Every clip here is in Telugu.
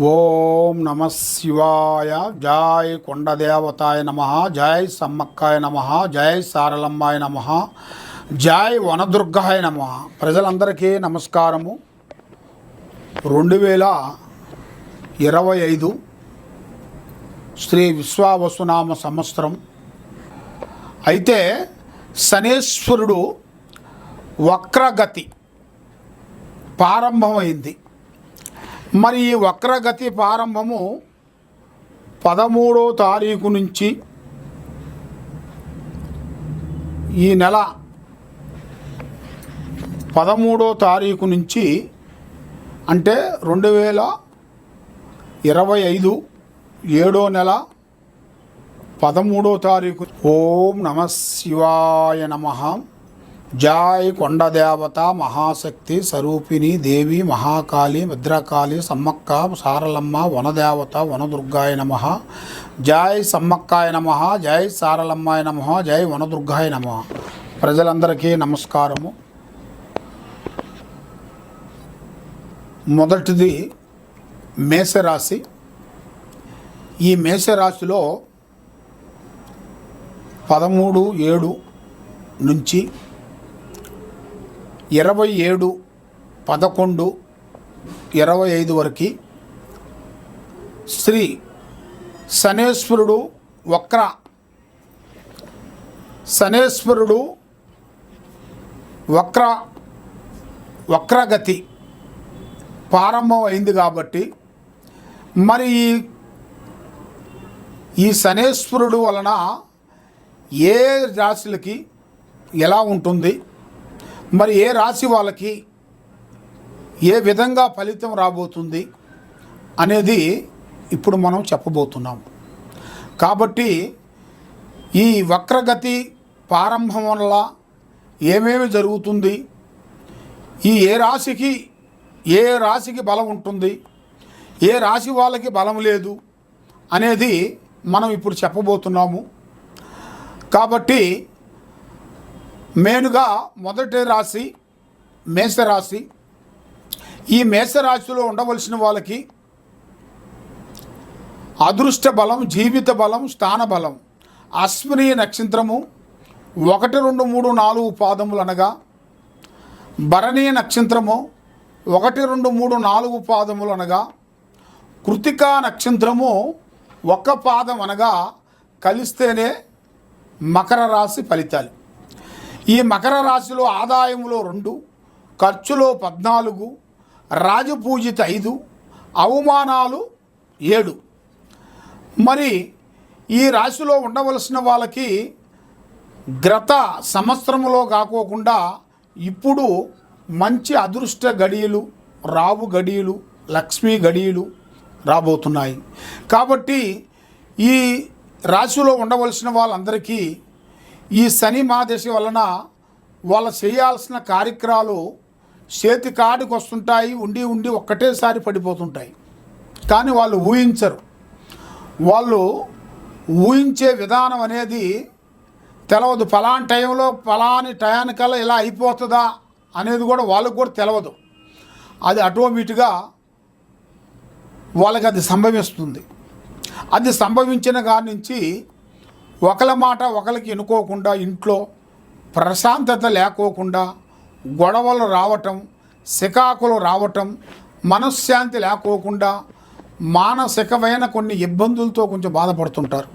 ఓం నమ శివాయ. జై కొండదేవతాయ నమ జై సమ్మక్కాయ నమ జై సారలమ్మాయ నమ జై వనదుర్గాయ నమ. ప్రజలందరికీ నమస్కారము. రెండు వేల ఇరవై ఐదు శ్రీ విశ్వావసునామ సంవత్సరం. అయితే శనేశ్వరుడు వక్రగతి ప్రారంభమైంది. మరి ఈ వక్రగతి ప్రారంభము పదమూడో తారీఖు నుంచి ఈ నెల పదమూడో తారీఖు నుంచి అంటే రెండు వేల ఇరవై ఐదు ఏడో నెల పదమూడో తారీఖు. ఓం నమ శివాయ నమ. జాయ్ కొండదేవత మహాశక్తి స్వరూపిణి దేవి మహాకాళి భద్రకాళి సమ్మక్క సారలమ్మ వనదేవత వనదుర్గాయ నమ. జాయ్ సమ్మక్కాయ నమ జై సారలమ్మాయ నమ జై వనదుర్గాయ నమ. ప్రజలందరికీ నమస్కారము. మొదటిది మేషరాశి. ఈ మేషరాశిలో పదమూడు ఏడు నుంచి ఇరవై ఏడు పదకొండు ఇరవై ఐదు వరకు శ్రీ శనేశ్వరుడు వక్ర. శనేశ్వరుడు వక్ర వక్రగతి ప్రారంభం అయింది కాబట్టి మరి ఈ- ఈ శనేశ్వరుడు వలన ఏ రాశులకి ఎలా ఉంటుంది? మరి ఏ రాశి వాళ్ళకి ఏ విధంగా ఫలితం రాబోతుంది అనేది ఇప్పుడు మనం చెప్పబోతున్నాం. కాబట్టి ఈ వక్రగతి ప్రారంభం వల్ల ఏమేమి జరుగుతుంది? ఈ ఏ రాశికి ఏ రాశికి బలం ఉంటుంది? ఏ రాశి వాళ్ళకి బలం లేదు? అనేది మనం ఇప్పుడు చెప్పబోతున్నాము. కాబట్టి మెయిన్గా మొదటి రాశి మేషరాశి. ఈ మేషరాశిలో ఉండవలసిన వాళ్ళకి అదృష్ట బలం జీవిత బలం స్థాన బలం. అశ్విని నక్షత్రము ఒకటి రెండు మూడు నాలుగు పాదములు అనగా భరణీ నక్షత్రము ఒకటి రెండు మూడు నాలుగు పాదములు అనగా కృతికా నక్షత్రము ఒక్క పాదం అనగా కలిస్తేనే మకర రాశి ఫలితాలు. ఈ మకర రాశిలో ఆదాయంలో రెండు ఖర్చులో పద్నాలుగు రాజపూజిత ఐదు అవమానాలు ఏడు. మరి ఈ రాశిలో ఉండవలసిన వాళ్ళకి గ్రత సంవత్సరంలో కాకోకుండా ఇప్పుడు మంచి అదృష్ట గడియలు రావు గడియలు లక్ష్మీ గడియలు రాబోతున్నాయి. కాబట్టి ఈ రాశిలో ఉండవలసిన వాళ్ళందరికీ ఈ శని మహాదశ వలన వాళ్ళ చేయాల్సిన కార్యక్రమాలు చేతి కాడికి వస్తుంటాయి ఉండి ఉండి ఒక్కటేసారి పడిపోతుంటాయి. కానీ వాళ్ళు ఊహించరు. వాళ్ళు ఊహించే విధానం అనేది తెలవదు. ఫలాని టైంలో ఫలాని టయానికల్లా ఇలా అయిపోతుందా అనేది కూడా వాళ్ళకు కూడా తెలవదు. అది ఆటోమేటిక్గా వాళ్ళకి అది సంభవిస్తుంది. అది సంభవించిన కాడి నుంచి ఒకల మాట ఒకరికి ఎన్నుకోకుండా ఇంట్లో ప్రశాంతత లేకోకుండా గొడవలు రావటం సికాకులు రావటం మనశ్శాంతి లేకోకుండా మానసికమైన కొన్ని ఇబ్బందులతో కొంచెం బాధపడుతుంటారు.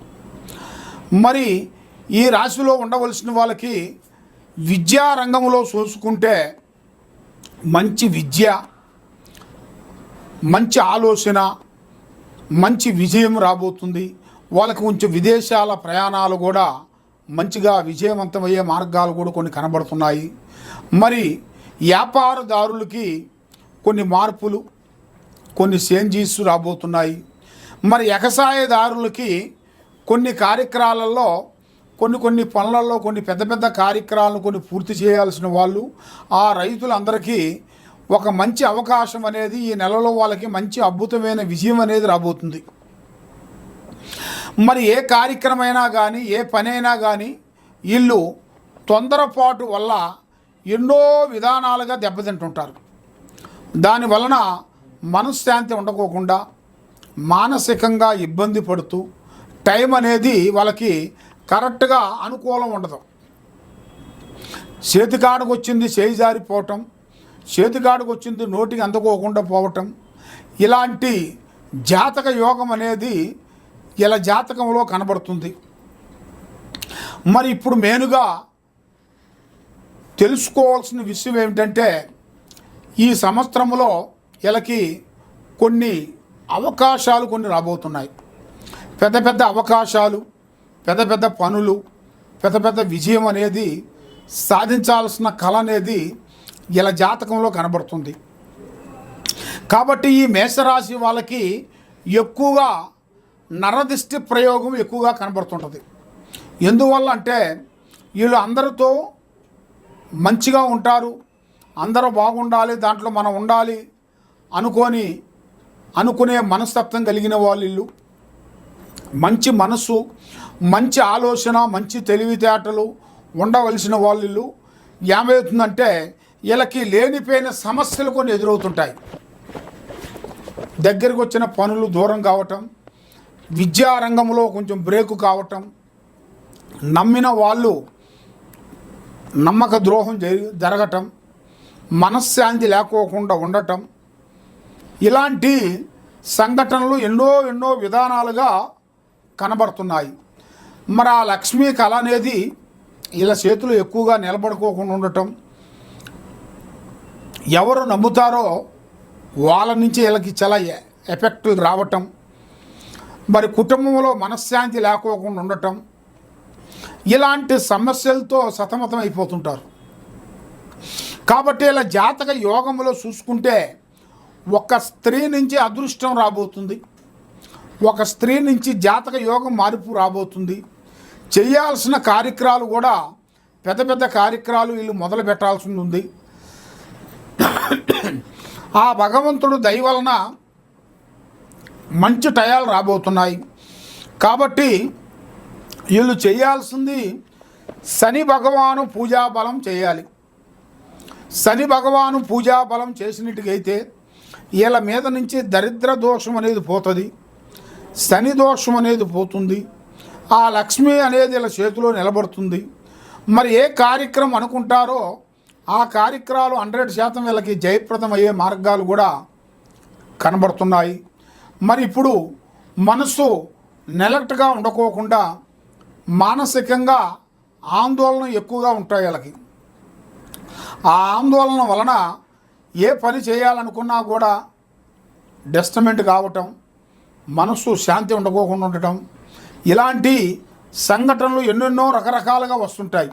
మరి ఈ రాశిలో ఉండవలసిన వాళ్ళకి విద్యారంగంలో చూసుకుంటే మంచి విద్య మంచి ఆలోచన మంచి విజయం రాబోతుంది. వాళ్ళకి కొంచెం విదేశాల ప్రయాణాలు కూడా మంచిగా విజయవంతమయ్యే మార్గాలు కూడా కొన్ని కనబడుతున్నాయి. మరి వ్యాపారదారులకి కొన్ని మార్పులు కొన్ని చేంజెస్ రాబోతున్నాయి. మరి ఎగసాయదారులకి కొన్ని కార్యక్రమాలలో కొన్ని కొన్ని పనులలో కొన్ని పెద్ద పెద్ద కార్యక్రమాలను కొన్ని పూర్తి చేయాల్సిన వాళ్ళు ఆ రైతులందరికీ ఒక మంచి అవకాశం అనేది ఈ నెలలో వాళ్ళకి మంచి అద్భుతమైన విజయం అనేది రాబోతుంది. మరి ఏ కార్యక్రమైనా కానీ ఏ పనైనా కానీ వీళ్ళు తొందరపాటు వల్ల ఎన్నో విధానాలుగా దెబ్బతింటుంటారు. దాని వలన మనశ్శాంతి ఉండకోకుండా మానసికంగా ఇబ్బంది పడుతూ టైం అనేది వాళ్ళకి కరెక్ట్గా అనుకూలం ఉండదు. చేతికాడకు వచ్చింది చేయి జారిపోవటం చేతికాడకు వచ్చింది నోటికి అందుకోకుండా పోవటం ఇలాంటి జాతక యోగం అనేది ఇలా జాతకంలో కనబడుతుంది? మరి ఇప్పుడు మెయిన్గా తెలుసుకోవాల్సిన విషయం ఏమిటంటే ఈ సంవత్సరంలో వీళ్ళకి కొన్ని అవకాశాలు కొన్ని రాబోతున్నాయి. పెద్ద పెద్ద అవకాశాలు పెద్ద పెద్ద పనులు పెద్ద పెద్ద విజయం అనేది సాధించాల్సిన కళ అనేది ఇలా జాతకంలో కనబడుతుంది. కాబట్టి ఈ మేషరాశి వాళ్ళకి ఎక్కువగా నరదిష్టి ప్రయోగం ఎక్కువగా కనబడుతుంటుంది. ఎందువల్ల అంటే వీళ్ళు అందరితో మంచిగా ఉంటారు అందరూ బాగుండాలి దాంట్లో మనం ఉండాలి అనుకొని అనుకునే మనస్తత్వం కలిగిన వాళ్ళు వీళ్ళు. మంచి మనసు మంచి ఆలోచన మంచి తెలివితేటలు ఉండవలసిన వాళ్ళు వీళ్ళు. ఏమవుతుందంటే వీళ్ళకి లేనిపోయిన సమస్యలు కొన్ని ఎదురవుతుంటాయి. దగ్గరికి వచ్చిన పనులు దూరం కావటం విద్యారంగంలో కొంచెం బ్రేక్ కావటం నమ్మిన వాళ్ళు నమ్మక ద్రోహం జరగటం మనశ్శాంతి లేకోకుండా ఉండటం ఇలాంటి సంఘటనలు ఎన్నో ఎన్నో విధానాలుగా కనబడుతున్నాయి. మరి ఆ లక్ష్మీ కళ అనేది ఇలా చేతులు ఎక్కువగా నిలబడుకోకుండా ఉండటం ఎవరు నమ్ముతారో వాళ్ళ నుంచి వీళ్ళకి చాలా ఎఫెక్టులు ఎఫెక్ట్ రావటం మరి కుటుంబంలో మనశ్శాంతి లేకోకుండా ఉండటం ఇలాంటి సమస్యలతో సతమతం అయిపోతుంటారు. కాబట్టి ఇలా జాతక యోగంలో చూసుకుంటే ఒక స్త్రీ నుంచి అదృష్టం రాబోతుంది. ఒక స్త్రీ నుంచి జాతక యోగం మార్పు రాబోతుంది. చేయాల్సిన కార్యక్రమాలు కూడా పెద్ద పెద్ద కార్యక్రమాలు వీళ్ళు మొదలు పెట్టాల్సి ఉంది. ఆ భగవంతుడు దయవలన మంచి టయాలు రాబోతున్నాయి. కాబట్టి వీళ్ళు చేయాల్సింది శని భగవాను పూజాబలం చేయాలి. శని భగవాను పూజాబలం చేసినట్టుగైతే వీళ్ళ మీద నుంచి దరిద్ర దోషం అనేది పోతుంది. శని దోషం అనేది పోతుంది. ఆ లక్ష్మి అనేది వీళ్ళ చేతిలో నిలబడుతుంది. మరి ఏ కార్యక్రమం అనుకుంటారో ఆ కార్యక్రమాలు హండ్రెడ్ శాతం వీళ్ళకి జయప్రదం అయ్యే మార్గాలు కూడా కనబడుతున్నాయి. మరి ఇప్పుడు మనసు నెలక్ట్గా ఉండకోకుండా మానసికంగా ఆందోళన ఎక్కువగా ఉంటాయి వాళ్ళకి. ఆ ఆందోళన వలన ఏ పని చేయాలనుకున్నా కూడా డెస్టమెంట్ కావటం మనసు శాంతి ఉండకోకుండా ఉండటం ఇలాంటి సంఘటనలు ఎన్నెన్నో రకరకాలుగా వస్తుంటాయి.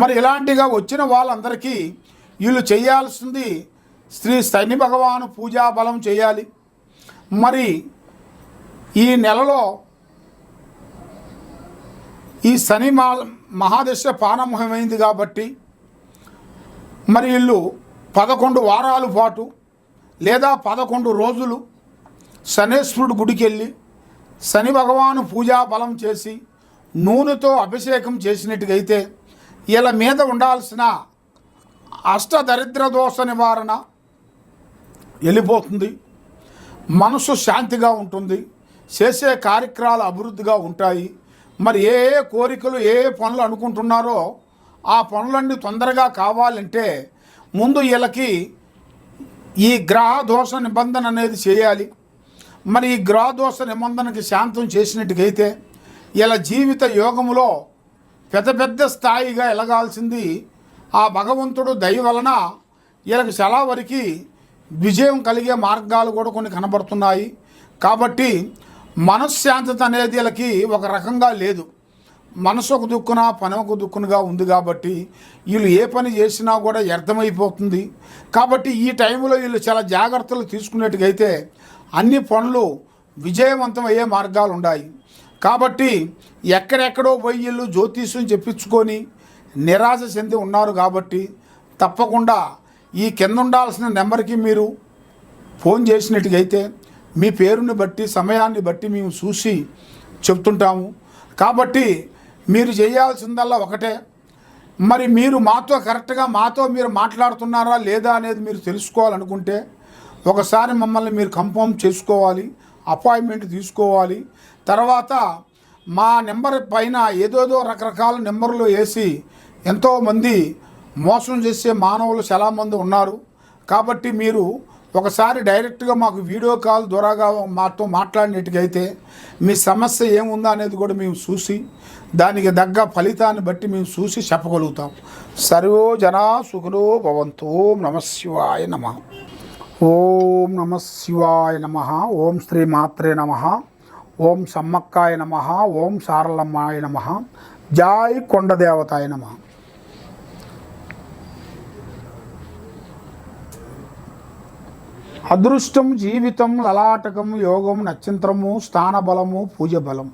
మరి ఇలాంటిగా వచ్చిన వాళ్ళందరికీ వీళ్ళు చేయాల్సింది శ్రీ శని భగవాను పూజా బలం చేయాలి. మరి ఈ నెలలో ఈ శని మా మహాదశ పానమహమైంది కాబట్టి మరి వీళ్ళు పదకొండు వారాల పాటు లేదా పదకొండు రోజులు శనేశ్వరుడు గుడికి వెళ్ళి శని భగవాను పూజా బలం చేసి నూనెతో అభిషేకం చేసినట్టుగైతే వీళ్ళ మీద ఉండాల్సిన అష్టదరిద్ర దోష నివారణ వెళ్ళిపోతుంది. మనసు శాంతిగా ఉంటుంది చేసే కార్యక్రమాలు అభివృద్ధిగా ఉంటాయి. మరి ఏ ఏ కోరికలు ఏ ఏ పనులు అనుకుంటున్నారో ఆ పనులన్నీ తొందరగా కావాలంటే ముందు వీళ్ళకి ఈ గ్రహదోష నిబంధన అనేది చేయాలి. మరి ఈ గ్రహదోష నిబంధనకి శాంతం చేసినట్టుకైతే ఇలా జీవిత యోగములో పెద్ద పెద్ద స్థాయిగా ఎలగాల్సింది ఆ భగవంతుడు దయ వలన వీళ్ళకి చాలా వరకు విజయం కలిగే మార్గాలు కూడా కొన్ని కనబడుతున్నాయి. కాబట్టి మనశ్శాంతత అనేది వీళ్ళకి ఒక రకంగా లేదు. మనసు ఒక దుక్కున పని ఒక దుక్కునగా ఉంది కాబట్టి వీళ్ళు ఏ పని చేసినా కూడా వ్యర్థమైపోతుంది. కాబట్టి ఈ టైంలో వీళ్ళు చాలా జాగ్రత్తలు తీసుకునేట్టుగైతే అన్ని పనులు విజయవంతం అయ్యే మార్గాలు ఉన్నాయి. కాబట్టి ఎక్కడెక్కడో పోయి వీళ్ళు జ్యోతిష్యం చెప్పించుకొని నిరాశ చెంది ఉన్నారు కాబట్టి తప్పకుండా ఈ కింద ఉండాల్సిన నెంబర్కి మీరు ఫోన్ చేసినట్టుగైతే మీ పేరుని బట్టి సమయాన్ని బట్టి మేము చూసి చెప్తుంటాము కాబట్టి మీరు చేయాల్సిందల్లా ఒకటే. మరి మీరు మాతో కరెక్ట్గా మాతో మీరు మాట్లాడుతున్నారా లేదా అనేది మీరు తెలుసుకోవాలనుకుంటే ఒకసారి మమ్మల్ని మీరు కన్ఫర్మ్ చేసుకోవాలి అపాయింట్మెంట్ తీసుకోవాలి. తర్వాత మా నెంబర్ పైన ఏదోదో రకరకాల నెంబర్లు వేసి ఎంతోమంది మోసం చేసే మానవులు చాలామంది ఉన్నారు. కాబట్టి మీరు ఒకసారి డైరెక్ట్గా మాకు వీడియో కాల్ ద్వారాగా మాతో మాట్లాడినట్టుగైతే మీ సమస్య ఏముందా అనేది కూడా మేము చూసి దానికి తగ్గ ఫలితాన్ని బట్టి మేము చూసి చెప్పగలుగుతాం. సర్వో జనా సుఖలో భవంతు. ఓం నమ శివాయ నమ. ఓం నమ శివాయ నమ. ఓం శ్రీ మాత్రే నమ. ఓం సమ్మక్కాయ నమ. ఓం సారలమ్మాయ నమ. జాయ్ కొండదేవతాయ నమ. అదృష్టం జీవితం లలాటకం యోగం నక్షత్రము స్థానబలము పూజ బలం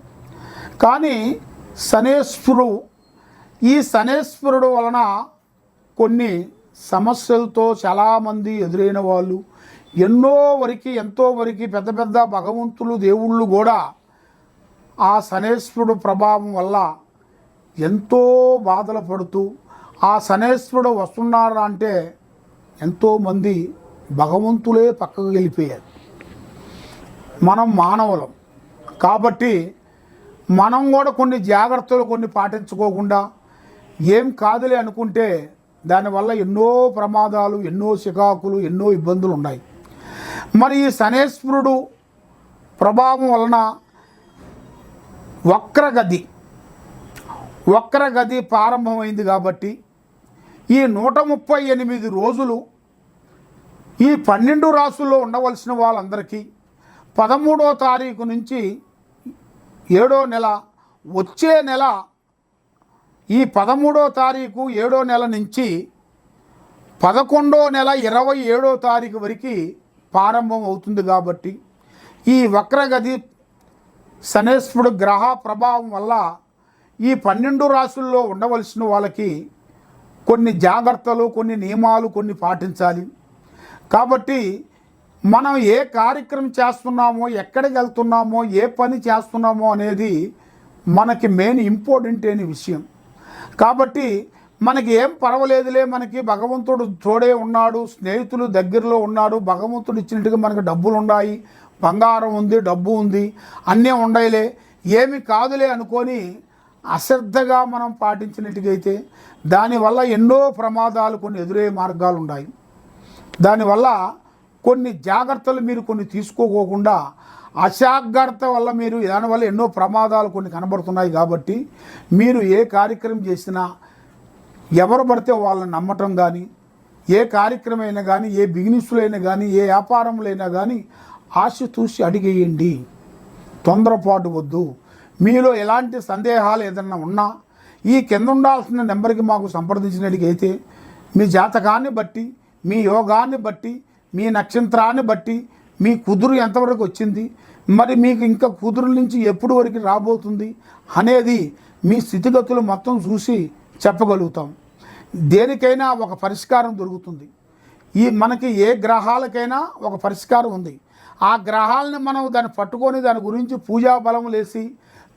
కానీ శనేశ్వరుడు ఈ శనేశ్వరుడు వలన కొన్ని సమస్యలతో చాలామంది ఎదురైన వాళ్ళు ఎన్నో వరకు ఎంతో వరకు పెద్ద పెద్ద భగవంతులు దేవుళ్ళు కూడా ఆ శనేశ్వరుడు ప్రభావం వల్ల ఎంతో బాధలు పడుతూ ఆ శనేశ్వరుడు వస్తున్నారా అంటే ఎంతోమంది భగవంతులే పక్కకు వెళ్ళిపోయారు. మనం మానవులం. కాబట్టి మనం కూడా కొన్ని జాగ్రత్తలు కొన్ని పాటించుకోకుండా ఏం కాదులే అనుకుంటే దానివల్ల ఎన్నో ప్రమాదాలు ఎన్నో చికాకులు ఎన్నో ఇబ్బందులు ఉన్నాయి. మరి ఈ శనేశ్వరుడు ప్రభావం వలన వక్రగది వక్రగది ప్రారంభమైంది కాబట్టి ఈ నూట ముప్పై ఎనిమిది రోజులు ఈ పన్నెండు రాసుల్లో ఉండవలసిన వాళ్ళందరికీ పదమూడో తారీఖు నుంచి ఏడో నెల వచ్చే నెల ఈ పదమూడో తారీఖు ఏడో నెల నుంచి పదకొండో నెల ఇరవై ఏడో తారీఖు వరకు ప్రారంభం అవుతుంది కాబట్టి ఈ వక్రగది శనేశ్వరుడు గ్రహ ప్రభావం వల్ల ఈ పన్నెండు రాసుల్లో ఉండవలసిన వాళ్ళకి కొన్ని జాగ్రత్తలు కొన్ని నియమాలు కొన్ని పాటించాలి. కాబట్టి మనం ఏ కార్యక్రమం చేస్తున్నామో ఎక్కడికి వెళ్తున్నామో ఏ పని చేస్తున్నామో అనేది మనకి మెయిన్ ఇంపార్టెంట్ అయిన విషయం. కాబట్టి మనకి ఏం పర్వాలేదులే మనకి భగవంతుడు తోడే ఉన్నాడు స్నేహితులు దగ్గరలో ఉన్నాడు భగవంతుడు ఇచ్చినట్టుగా మనకి డబ్బులు ఉన్నాయి బంగారం ఉంది డబ్బు ఉంది అన్నీ ఉండయిలే ఏమి కాదులే అనుకొని అశ్రద్ధగా మనం పాటించినట్టుగైతే దానివల్ల ఎన్నో ప్రమాదాలు కొన్ని ఎదురయ్యే మార్గాలు ఉన్నాయి. దానివల్ల కొన్ని జాగ్రత్తలు మీరు కొన్ని తీసుకోకోకుండా అజాగ్రత్త వల్ల మీరు దానివల్ల ఎన్నో ప్రమాదాలు కొన్ని కనబడుతున్నాయి కాబట్టి మీరు ఏ కార్యక్రమం చేసినా ఎవరు పడితే వాళ్ళని నమ్మటం కానీ ఏ కార్యక్రమం అయినా కానీ ఏ బిజినెస్లైనా కానీ ఏ వ్యాపారంలైనా కానీ ఆశ చూసి అడిగేయండి. తొందరపాటు వద్దు. మీలో ఎలాంటి సందేహాలు ఏదన్నా ఉన్నా ఈ కింద ఉండాల్సిన నెంబర్కి మాకు సంప్రదించినట్టుకైతే మీ జాతకాన్ని బట్టి మీ యోగాన్ని బట్టి మీ నక్షత్రాన్ని బట్టి మీ కుదురు ఎంతవరకు వచ్చింది మరి మీకు ఇంకా కుదురు నుంచి ఎప్పుడు వరకు రాబోతుంది అనేది మీ స్థితిగతులు మొత్తం చూసి చెప్పగలుగుతాం. దేనికైనా ఒక పరిష్కారం దొరుకుతుంది. ఈ మనకి ఏ గ్రహాలకైనా ఒక పరిష్కారం ఉంది. ఆ గ్రహాలను మనం దాన్ని పట్టుకొని దాని గురించి పూజా బలం లేసి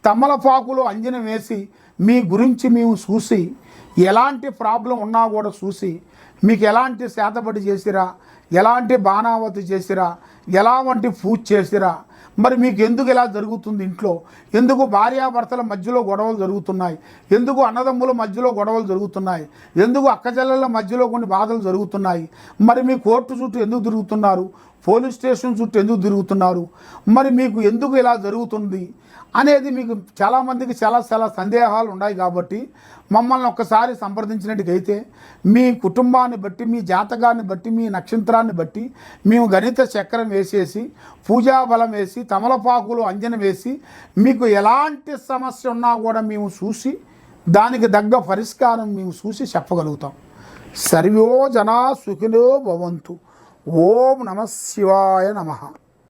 తమలపాకులు అంజనం వేసి మీ గురించి మేము చూసి ఎలాంటి ప్రాబ్లం ఉన్నా కూడా చూసి మీకు ఎలాంటి శాతపడి చేసిరా ఎలాంటి బాణావతి చేసిరా ఎలా వంటి పూజ చేసిరా మరి మీకు ఎందుకు ఇలా జరుగుతుంది ఇంట్లో? ఎందుకు భార్యాభర్తల మధ్యలో గొడవలు జరుగుతున్నాయి? ఎందుకు అన్నదమ్ముల మధ్యలో గొడవలు జరుగుతున్నాయి? ఎందుకు అక్కజల్లల మధ్యలో కొన్ని బాధలు జరుగుతున్నాయి? మరి మీ కోర్టు చుట్టూ ఎందుకు తిరుగుతున్నారు? పోలీస్ స్టేషన్ చుట్టూ ఎందుకు తిరుగుతున్నారు? మరి మీకు ఎందుకు ఇలా జరుగుతుంది? అనేది మీకు చాలామందికి చాలా చాలా సందేహాలు ఉన్నాయి కాబట్టి మమ్మల్ని ఒక్కసారి సంప్రదించినట్టుకైతే మీ కుటుంబాన్ని బట్టి మీ జాతకాన్ని బట్టి మీ నక్షత్రాన్ని బట్టి మేము గణిత చక్రం వేసేసి పూజా బలం వేసి తమలపాకులు అంజన వేసి మీకు ఎలాంటి సమస్య ఉన్నా కూడా మేము చూసి దానికి తగ్గ పరిష్కారం మేము చూసి చెప్పగలుగుతాం. సర్వో జనా సుఖినో భవంతు. ఓం నమ శివాయ నమః.